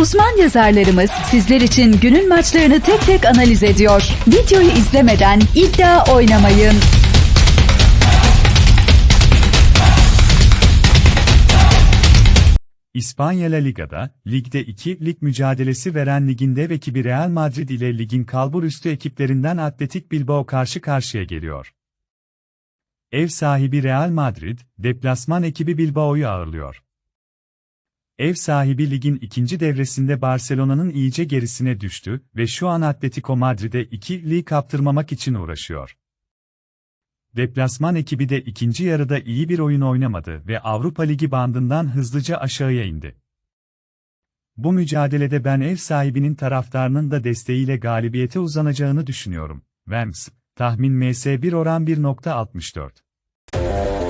Uzman yazarlarımız sizler için günün maçlarını tek tek analiz ediyor. Videoyu izlemeden iddia oynamayın. İspanya La Liga'da, ligde 2 lig mücadelesi veren liginde ve ekibi Real Madrid ile ligin kalbur üstü ekiplerinden Atletik Bilbao karşı karşıya geliyor. Ev sahibi Real Madrid, deplasman ekibi Bilbao'yu ağırlıyor. Ev sahibi ligin ikinci devresinde Barcelona'nın iyice gerisine düştü ve şu an Atletico Madrid'e 2 lig kaptırmamak için uğraşıyor. Deplasman ekibi de ikinci yarıda iyi bir oyun oynamadı ve Avrupa Ligi bandından hızlıca aşağıya indi. Bu mücadelede ben ev sahibinin taraftarının da desteğiyle galibiyete uzanacağını düşünüyorum. Vems, tahmin MS1 oran 1.64.